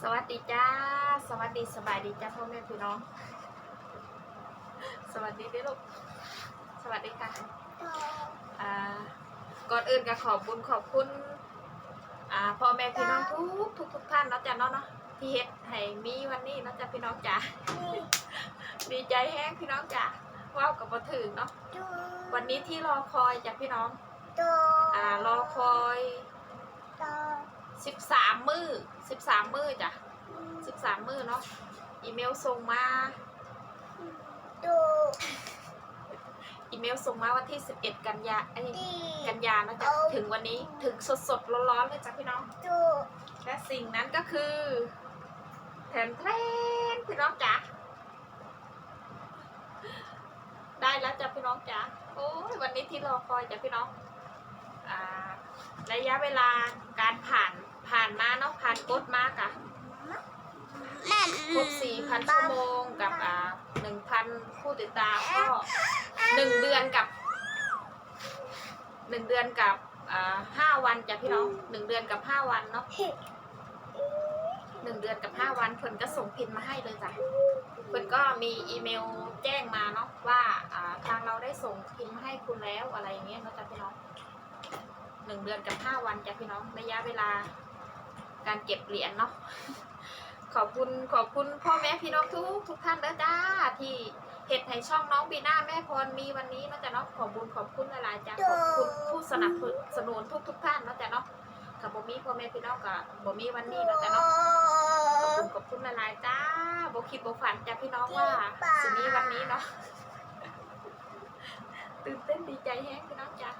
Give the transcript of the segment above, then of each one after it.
สวัสดีจ้า สวัสดีสบายดีจ้าพ่อแม่พี่น้อง สวัสดีด้วยลูก สวัสดีค่ะอ่าก่อนอื่นก็ขอบคุญขอบคุณอ่าพ่อแม่พี่น้องทุกทุกทุกท่านเนาะจ้ะเนาะเนาะที่เฮ็ดให้มีวันนี้เนาะจ้ะพี่น้องจ้าดีใจแห้งพี่น้องจ้าว้าวกับมาถึงเนาะวันนี้ที่รอคอยจ้ะพี่น้องอ่ารอคอย สิบสามมือสิบสามมือจ้ะสิบสามมือเนาะอีเมลส่งมาอีเมลส่งมาวันที่ 11 กันยาไอ้ยกันยานะจ๊ะเอาถึงวันนี้ถึงสดสดๆร้อนๆเลยจ้ะพี่น้องและสิ่งนั้นก็คือแทนแทนพี่น้องจ๋าได้แล้วจ้ะพี่น้องจ๋าโอ้ยวันนี้ที่รอคอยจ้ะพี่น้องอ่าระยะเวลาการผ่าน ผ่านมาเนาะผ่านกดมากอะครบ4,000ชั่วโมงกับอ่า1,000ผู้ติดตามก็หนึ่งเดือนกับหนึ่งเดือนกับอ่าห้าวันจ้ะพี่น้องหนึ่งเดือนกับห้าวันเนาะหนึ่งเดือนกับห้าวันเพิ่นก็ส่งพินมาให้เลยจ้ะเพิ่นก็มีอีเมลแจ้งมาเนาะว่าอ่าทางเราได้ส่งพินมาให้คุณแล้วอะไรอย่างเงี้ยเนาะจ้ะพี่น้องหนึ่งเดือนกับห้าวันจ้ะพี่น้องระยะเวลา การเก็บเหรียญเนาะขอบคุณขอบคุณพ่อแม่พี่น้องทุกทุกท่านเด้อจ้าที่เห็ดให้ช่องน้องบีน่าแม่พรมีวันนี้เนาะจ้ะเนาะขอบคุณขอบคุณหลายๆจ้ะขอบคุณผู้สนับสนุนทุกทุกๆท่านเนาะจ้ะเนาะกับบ่มีพ่อแม่พี่น้องกับบ่มีวันนี้เนาะจ้ะเนาะขอบคุณขอบคุณละลายๆจ้าโบคิดโบฝันจ้าพี่น้องว่าสินี้วันนี้เนาะตื่นเต้นดีใจแฮงพี่น้องจ้า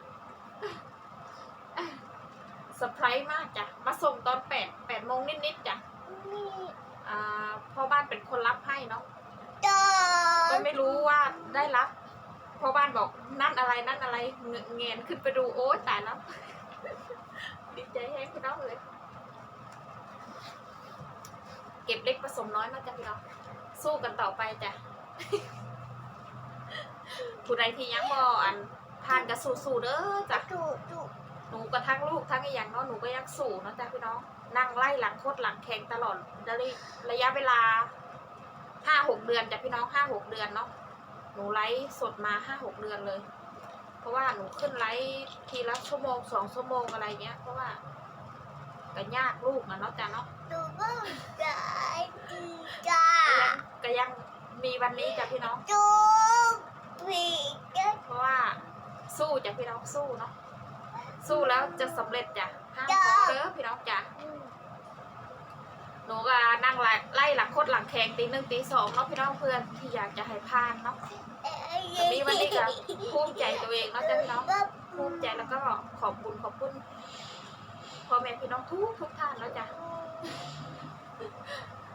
เซอร์ไพรส์มากจ้ะ มาส่งตอนแปดแปดโมงนิดๆจ้ะอ่าพ่อบ้านเป็นคนรับให้เนาะก็ไม่รู้ว่าได้รับพ่อบ้านบอกนั่นอะไรนั่นอะไรเงเงนขึ้นไปดูโอ๊ยตายแล้วดีใจแฮงพี่น้องเลย เก็บเล็กผสมน้อยนะจ๊ะพี่น้องสู้กันต่อไปจ้ะผู้ใดที่ยังบ่อันผ่านก็สู้ๆเด้อจ้ะ หนูก็ทั้งลูกทั้งอีหยังเนาะหนูก็ยังสู้เนาะจ๊ะพี่น้องนั่งไล่หลังโคตรหลังแข่งตลอดระยะระยะเวลาห้าหกเดือนจ้ะพี่น้องห้าหกเดือนเนาะหนูไลฟ์สดมาห้าหกเดือนเลย เพราะว่าหนูขึ้นไลฟ์ทีละชั่วโมงสองชั่วโมงอะไรเงี้ย เพราะว่าก็ยากลูกนะเนาะจ้ะเนาะก็ยังก็ยังมีวันนี้จ้ะพี่น้องเพราะว่าสู้จ้ะพี่น้องสู้เนาะ สู้แล้วจะสำเร็จจ้ะห้ามท้อเด้อพี่น้องจ้ะหนูก็นั่งไล่ไล่หลังโคตรหลังแข่งตีหนึ่งตีสองเนาะพี่น้องเพื่อนที่อยากจะให้พานเนาะมีวันนี้ก็ภูมิใจตัวเองเนาะจ้ะพี่น้องภูมิใจแล้วก็ขอบคุณขอบคุณพ่อแม่พี่น้องทุกทุกท่านแล้วจ้ะ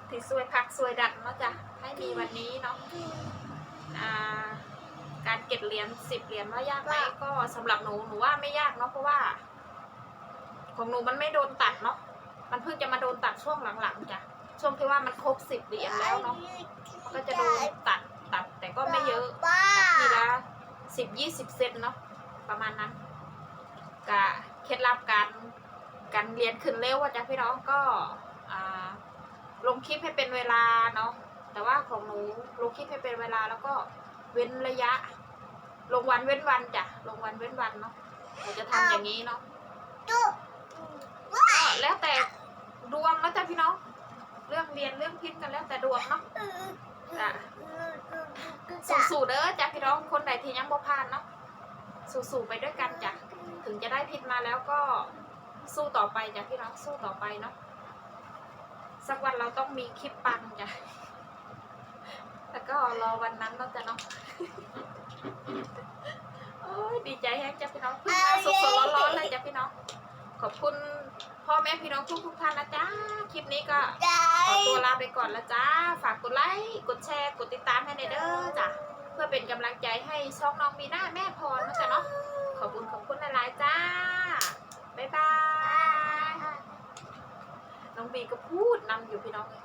ที่ช่วยพักช่วยดันเนาะจ้ะให้มีวันนี้เนาะอ่า การเก็บเหรียญสิบเหรียญว่ายากไหมก็สำหรับหนูหนูว่าไม่ยากเนาะเพราะว่า ของหนูมันไม่โดนตัดเนาะมันเพิ่งจะมาโดนตัดช่วงหลังๆจ้ะช่วงที่ว่ามันครบสิบเหรียญแล้วเนาะมันก็จะโดนตัดตัดแต่ก็ไม่เยอะทีละสิบยี่สิบเซนเนาะประมาณนั้นกะเคล็ดลับการการเรียนขึ้นเร็วว่าจ้ะพี่น้องก็อ่าลงคลิปให้เป็นเวลาเนาะแต่ว่าของหนูลงคลิปให้เป็นเวลาแล้วก็ เว้นระยะ ลงวันเว้นวันจ้ะ ลงวันเว้นวันเนาะหนูจะทำอย่างนี้เนาะก็แล้วแต่ดวงแล้วจ้ะพี่น้อง เรื่องเรียนเรื่องพิษกันแล้วแต่ดวงเนาะจ้ะสู้ๆเด้อจ้ะพี่น้องคนใดที่ยังบ่ผ่านเนาะสู้ๆไปด้วยกันจ้ะถึงจะได้ผิดมาแล้วก็สู้ต่อไปจ้ะพี่น้องสู้ต่อไปเนาะสักวันเราต้องมีคลิปปังจ้ะ แล้วก็รอวันนั้นเนาะจ้ะเนาะโอ้ยดีใจแฮงจ้ะพี่น้องเพิ่งมาสดๆร้อนๆเลยจ้ะพี่น้อง ขอบคุณพ่อแม่พี่น้องทุกทุกๆท่านนะจ๊ะ คลิปนี้ก็ขอตัวลาไปก่อนแล้วจ้า ฝากกดไลค์ กดแชร์ กดติดตามให้ในอยเด้อจ้ะ เพื่อเป็นกำลังใจให้ช่องน้องมีหน้าแม่พรนะจ๊ะเนาะ ขอบคุณขอบคุณหลายๆจ้า บ๊ายบาย น้องบีก็พูดนำอยู่พี่น้องเลย